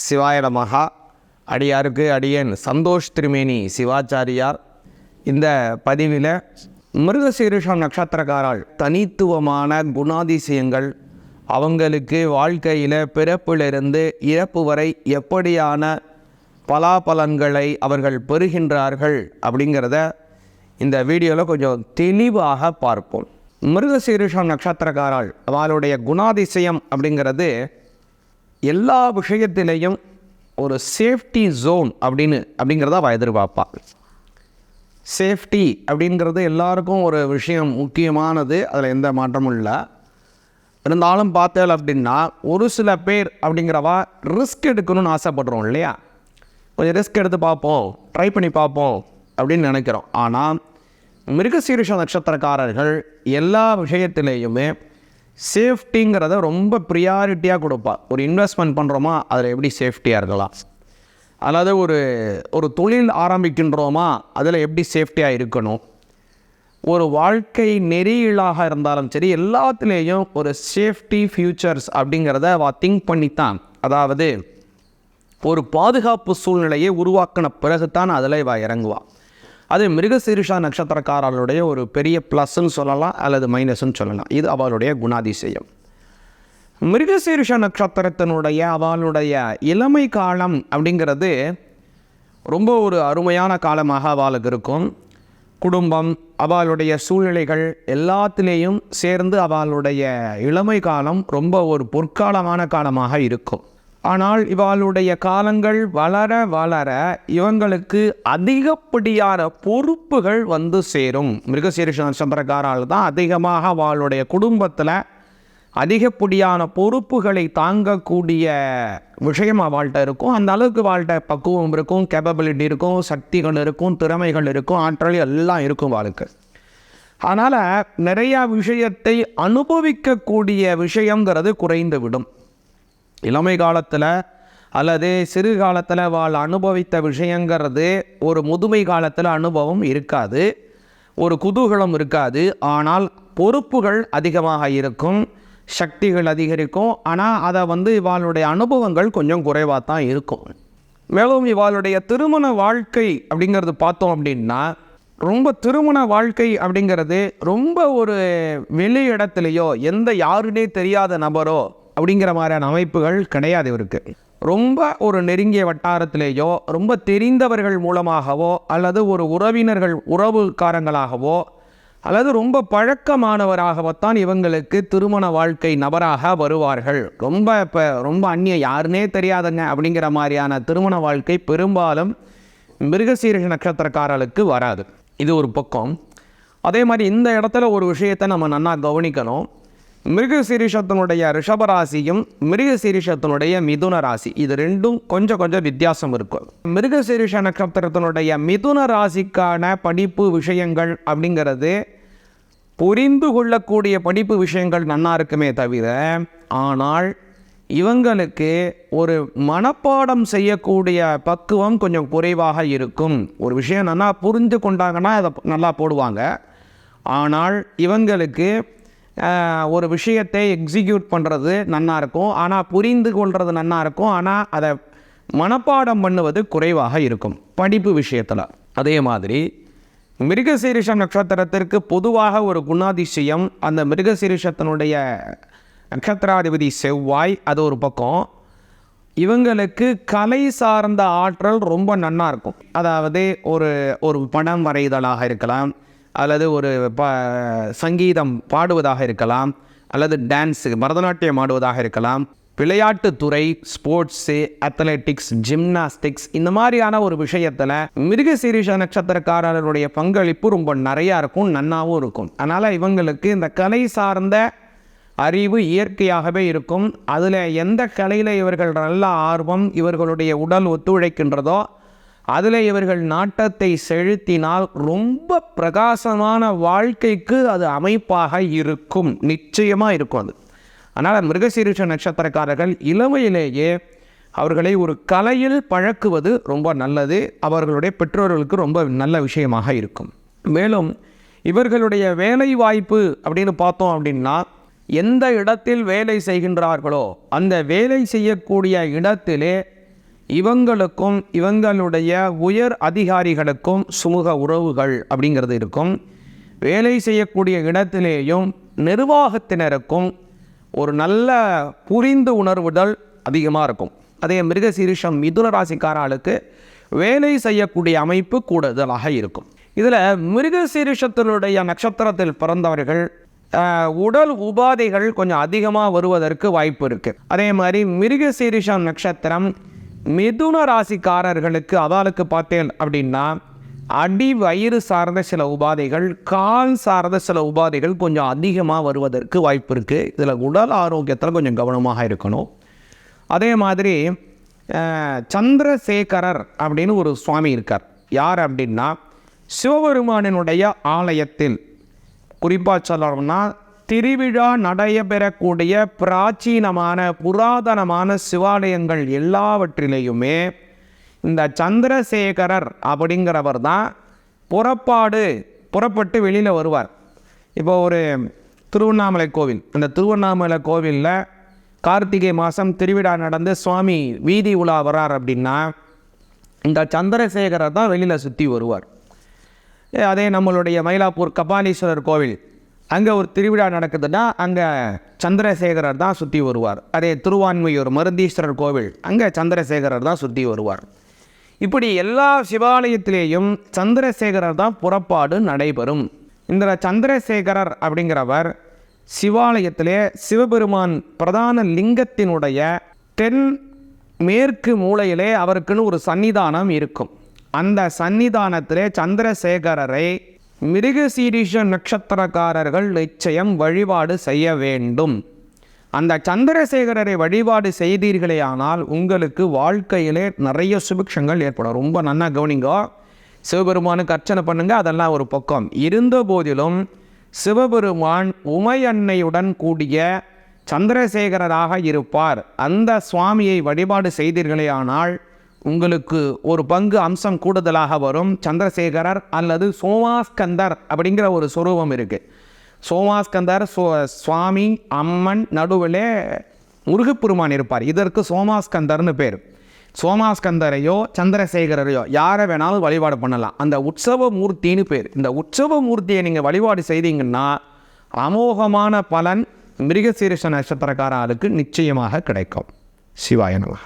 சிவாய மகா அடியாருக்கு அடியேன் சந்தோஷ் திருமேனி சிவாச்சாரியார். இந்த பதிவில் மிருகசீரிஷம் நட்சத்திரக்காரால் தனித்துவமான குணாதிசயங்கள் அவங்களுக்கு வாழ்க்கையில் பிறப்பிலிருந்து இறப்பு வரை எப்படியான பலாபலன்களை அவர்கள் பெறுகின்றார்கள் அப்படிங்கிறத இந்த வீடியோவில் கொஞ்சம் தெளிவாக பார்ப்போம். மிருகசீரிஷம் நட்சத்திரக்காரால் அவளுடைய குணாதிசயம் அப்படிங்கிறது எல்லா விஷயத்திலையும் ஒரு சேஃப்டி ஜோன் அப்படின்னு அப்படிங்கிறத அவள் எதிர்பார்ப்பா. சேஃப்டி அப்படிங்கிறது எல்லாருக்கும் ஒரு விஷயம் முக்கியமானது அதில் எந்த மாற்றமும் இல்லை. இருந்தாலும் பார்த்தேன் அப்படின்னா ஒரு சில பேர் அப்படிங்கிறவா ரிஸ்க் எடுக்கணும்னு ஆசைப்படுறோம் இல்லையா? கொஞ்சம் ரிஸ்க் எடுத்து பார்ப்போம் ட்ரை பண்ணி பார்ப்போம் அப்படின்னு நினைக்கிறோம். ஆனால் மிருகசீரிஷ நட்சத்திரக்காரர்கள் எல்லா விஷயத்திலேயுமே சேஃப்டிங்கிறத ரொம்ப ப்ரியாரிட்டியாக கொடுப்பா. ஒரு இன்வெஸ்ட்மெண்ட் பண்ணுறோமா அதில் எப்படி சேஃப்டியாக இருக்கலாம். அதாவது ஒரு ஒரு தொழில் ஆரம்பிக்கின்றோமா அதில் எப்படி சேஃப்டியாக இருக்கணும். ஒரு வாழ்க்கை நெறியிலாக இருந்தாலும் சரி எல்லாத்துலேயும் ஒரு சேஃப்டி ஃபியூச்சர்ஸ் அப்படிங்கிறத அவ திங்க் பண்ணித்தான். அதாவது ஒரு பாதுகாப்பு சூழ்நிலையை உருவாக்கின பிறகுதான் அதில் இவ இறங்குவாள் அது மிருகசீரிஷா நட்சத்திரக்காரர்களுடைய ஒரு பெரிய ப்ளஸ்ன்னு சொல்லலாம் அல்லது மைனஸ்ன்னு சொல்லலாம். இது அவளுடைய குணாதிசயம். மிருகசீரிஷ நட்சத்திரத்தினுடைய அவளுடைய இளமை காலம் அப்படிங்கிறது ரொம்ப ஒரு அருமையான காலமாக அவளுக்கு இருக்கும். குடும்பம் அவளுடைய சூழ்நிலைகள் எல்லாத்திலேயும் சேர்ந்து அவளுடைய இளமை காலம் ரொம்ப ஒரு பொற்காலமான காலமாக இருக்கும். ஆனால் இவாளுடைய காலங்கள் வளர வளர இவங்களுக்கு அதிகப்படியான பொறுப்புகள் வந்து சேரும். மிருகசீரிஷ நட்சத்திரக்காரால் தான் அதிகமாக அவளுடைய குடும்பத்தில் அதிகப்படியான பொறுப்புகளை தாங்கக்கூடிய விஷயம் அவள்கிட்ட இருக்கும். அந்த அளவுக்கு வாழ்கிட்ட பக்குவம் இருக்கும் கேப்பபிலிட்டி இருக்கும் சக்திகள் இருக்கும் திறமைகள் இருக்கும் ஆற்றல் எல்லாம் இருக்கும் வாழ்க்கை அதனால் நிறையா விஷயத்தை அனுபவிக்கக்கூடிய விஷயங்கிறது குறைந்து விடும் இளமை காலத்தில் அல்லது சிறு காலத்தில் வாழ் அனுபவித்த விஷயங்கிறது ஒரு முதுமை காலத்தில் அனுபவம் இருக்காது ஒரு குதூகலம் இருக்காது. ஆனால் பொறுப்புகள் அதிகமாக இருக்கும் சக்திகள் அதிகரிக்கும். ஆனால் அதை வந்து இவாளுடைய அனுபவங்கள் கொஞ்சம் குறைவாக தான் இருக்கும். மேலும் இவாளுடைய திருமண வாழ்க்கை அப்படிங்கிறது பார்த்தோம் அப்படின்னா ரொம்ப திருமண வாழ்க்கை அப்படிங்கிறது ரொம்ப ஒரு வெளி இடத்துலையோ எந்த யாருனே தெரியாத நபரோ அப்படிங்கிற மாதிரியான அமைப்புகள் கிடையாது இவருக்கு. ரொம்ப ஒரு நெருங்கிய வட்டாரத்திலேயோ ரொம்ப தெரிந்தவர்கள் மூலமாகவோ அல்லது ஒரு உறவினர்கள் உறவுக்காரங்களாகவோ அல்லது ரொம்ப பழக்கமானவராகவத்தான் இவங்களுக்கு திருமண வாழ்க்கை நபராக வருவார்கள். ரொம்ப இப்போ ரொம்ப அந்நிய யாருனே தெரியாதுங்க அப்படிங்கிற மாதிரியான திருமண வாழ்க்கை பெரும்பாலும் மிருகசீரக நட்சத்திரக்காரர்களுக்கு வராது. இது ஒரு பக்கம். அதே மாதிரி இந்த இடத்துல ஒரு விஷயத்தை நம்ம நன்னா கவனிக்கணும். மிருகசீரிஷத்தினுடைய ரிஷபராசியும் மிருகசீரிஷத்தினுடைய மிதுன ராசி. இது ரெண்டும் கொஞ்சம் கொஞ்சம் வித்தியாசம் இருக்கும். மிருகசீரிஷ நட்சத்திரத்தினுடைய மிதுன ராசிக்கான படிப்பு விஷயங்கள் அப்படிங்கிறது புரிந்து கொள்ளக்கூடிய படிப்பு விஷயங்கள் நன்னா இருக்குமே தவிர ஆனால் இவங்களுக்கு ஒரு மனப்பாடம் செய்யக்கூடிய பக்குவம் கொஞ்சம் குறைவாக இருக்கும். ஒரு விஷயம் நல்லா புரிந்து கொண்டாங்கன்னா அதை நல்லா போடுவாங்க. ஆனால் இவங்களுக்கு ஒரு விஷயத்தை எக்ஸிக்யூட் பண்ணுறது நன்னா இருக்கும். ஆனால் புரிந்து கொள்வது நன்னா இருக்கும். ஆனால் அதை மனப்பாடம் பண்ணுவது குறைவாக இருக்கும். படிப்பு விஷயத்தில். அதே மாதிரி மிருகசீரிஷம் நட்சத்திரத்திற்கு பொதுவாக ஒரு குணாதிசயம் அந்த மிருகசீரிஷத்தினுடைய நட்சத்திராதிபதி செவ்வாய் அது ஒரு பக்கம். இவங்களுக்கு கலை சார்ந்த ஆற்றல் ரொம்ப நன்னா இருக்கும். அதாவது ஒரு ஒரு படம் வரைதலாக இருக்கலாம். அல்லது ஒரு ப சங்கீதம் பாடுவதாக இருக்கலாம் அல்லது டான்ஸு பரதநாட்டியம் ஆடுவதாக இருக்கலாம். விளையாட்டுத்துறை ஸ்போர்ட்ஸு அத்லெட்டிக்ஸ் ஜிம்னாஸ்டிக்ஸ் இந்த மாதிரியான ஒரு விஷயத்தில் மிருக சீரிஷ நட்சத்திரக்காரர்களுடைய பங்களிப்பு ரொம்ப நிறையா இருக்கும் நன்னாவும் இருக்கும். அதனால் இவங்களுக்கு இந்த கலை சார்ந்த அறிவு இயற்கையாகவே இருக்கும். அதில் எந்த கலையில் இவர்கள் நல்ல ஆர்வம் இவர்களுடைய உடல் ஒத்துழைக்கின்றதோ அதில் இவர்கள் நாட்டத்தை செலுத்தினால் ரொம்ப பிரகாசமான வாழ்க்கைக்கு அது அமைப்பாக இருக்கும். நிச்சயமாக இருக்கும் அது. அதனால் மிருகசீரிஷ நட்சத்திரக்காரர்கள் இளமையிலேயே அவர்களை ஒரு கலையில் பழக்குவது ரொம்ப நல்லது. அவர்களுடைய பெற்றோர்களுக்கு ரொம்ப நல்ல விஷயமாக இருக்கும். மேலும் இவர்களுடைய வேலை வாய்ப்பு அப்படின்னு பார்த்தோம் அப்படின்னா எந்த இடத்தில் வேலை செய்கின்றார்களோ அந்த வேலை செய்யக்கூடிய இடத்திலே இவங்களுக்கும் இவங்களுடைய உயர் அதிகாரிகளுக்கும் சுமூக உறவுகள் அப்படிங்கிறது இருக்கும். வேலை செய்யக்கூடிய இடத்திலேயும் நிர்வாகத்தினருக்கும் ஒரு நல்ல புரிந்து உணர்வுதல் அதிகமாக இருக்கும். அதே மிருகசீரிஷம் மிதுன ராசிக்காரர்களுக்கு வேலை செய்யக்கூடிய அமைப்பு கூடுதலாக இருக்கும். இதில் மிருகசீரிஷத்தினுடைய நட்சத்திரத்தில் பிறந்தவர்கள் உடல் உபாதைகள் கொஞ்சம் அதிகமாக வருவதற்கு வாய்ப்பு இருக்குது அதே மாதிரி மிருகசீரிஷம் நட்சத்திரம் மிதுன ராசிக்காரர்களுக்கு அதாலுக்கு பார்த்தேன் அப்படின்னா அடி வயிறு சார்ந்த சில உபாதைகள் கால் சார்ந்த சில உபாதைகள் கொஞ்சம் அதிகமாக வருவதற்கு வாய்ப்பு இருக்குது இதில் உடல் ஆரோக்கியத்தில் கொஞ்சம் கவனமாக இருக்கணும். அதே மாதிரி சந்திரசேகரர் அப்படின்னு ஒரு சுவாமி இருக்கார். யார் அப்படின்னா சிவபெருமானினுடைய ஆலயத்தில் குறிப்பாக சொல்லணும்னா திருவிழா நடைபெறக்கூடிய பிராச்சீனமான புராதனமான சிவாலயங்கள் எல்லாவற்றிலேயுமே இந்த சந்திரசேகரர் அப்படிங்கிறவர் தான் புறப்பாடு புறப்பட்டு வெளியில் வருவார். இப்போ ஒரு திருவண்ணாமலை கோவில் அந்த திருவண்ணாமலை கோவிலில் கார்த்திகை மாதம் திருவிழா நடந்து சுவாமி வீதி உலா வரார் அப்படின்னா இந்த சந்திரசேகரர் தான் வெளியில் சுற்றி வருவார். அதே நம்மளுடைய மயிலாப்பூர் கபாலீஸ்வரர் கோவில் அங்கே ஒரு திருவிழா நடக்குதுன்னா அங்கே சந்திரசேகரர் தான் சுற்றி வருவார். அதே திருவான்மையூர் மருந்தீஸ்வரர் கோவில் அங்கே சந்திரசேகரர் தான் சுற்றி வருவார். இப்படி எல்லா சிவாலயத்திலேயும் சந்திரசேகரர் தான் புறப்பாடு நடைபெறும். இந்த சந்திரசேகரர் அப்படிங்கிறவர் சிவாலயத்திலே சிவபெருமான் பிரதான லிங்கத்தினுடைய தென் மேற்கு மூலையிலே அவருக்குன்னு ஒரு சன்னிதானம் இருக்கும். அந்த சன்னிதானத்திலே சந்திரசேகரரை மிருகசீரிஷ நட்சத்திரக்காரர்கள் நிச்சயம் வழிபாடு செய்ய வேண்டும். அந்த சந்திரசேகரரை வழிபாடு செய்தீர்களேயானால் உங்களுக்கு வாழ்க்கையிலே நிறைய சுபிக்ஷங்கள் ஏற்படும். ரொம்ப நல்லா கவனிங்க. சிவபெருமானுக்கு அர்ச்சனை பண்ணுங்க அதெல்லாம் ஒரு பக்கம். இருந்த போதிலும் சிவபெருமான் உமையன்னையுடன் கூடிய சந்திரசேகரராக இருப்பார். அந்த சுவாமியை வழிபாடு செய்தீர்களே ஆனால் உங்களுக்கு ஒரு பங்கு அம்சம் கூடுதலாக வரும். சந்திரசேகரர் அல்லது சோமாஸ்கந்தர் அப்படிங்கிற ஒரு சுரூபம் இருக்குது சோமாஸ்கந்தர் சோ சுவாமி அம்மன் நடுவிலே முருகப்பெருமான் இருப்பார். இதற்கு சோமாஸ்கந்தர்னு பேர். சோமாஸ்கந்தரையோ சந்திரசேகரரையோ யாரை வேணாலும் வழிபாடு பண்ணலாம். அந்த உற்சவ மூர்த்தின்னு பேர். இந்த உற்சவ மூர்த்தியை நீங்கள் வழிபாடு செய்தீங்கன்னா அமோகமான பலன் மிருகசீரிஷ நட்சத்திரக்காரர்களுக்கு நிச்சயமாக கிடைக்கும். சிவாய நமः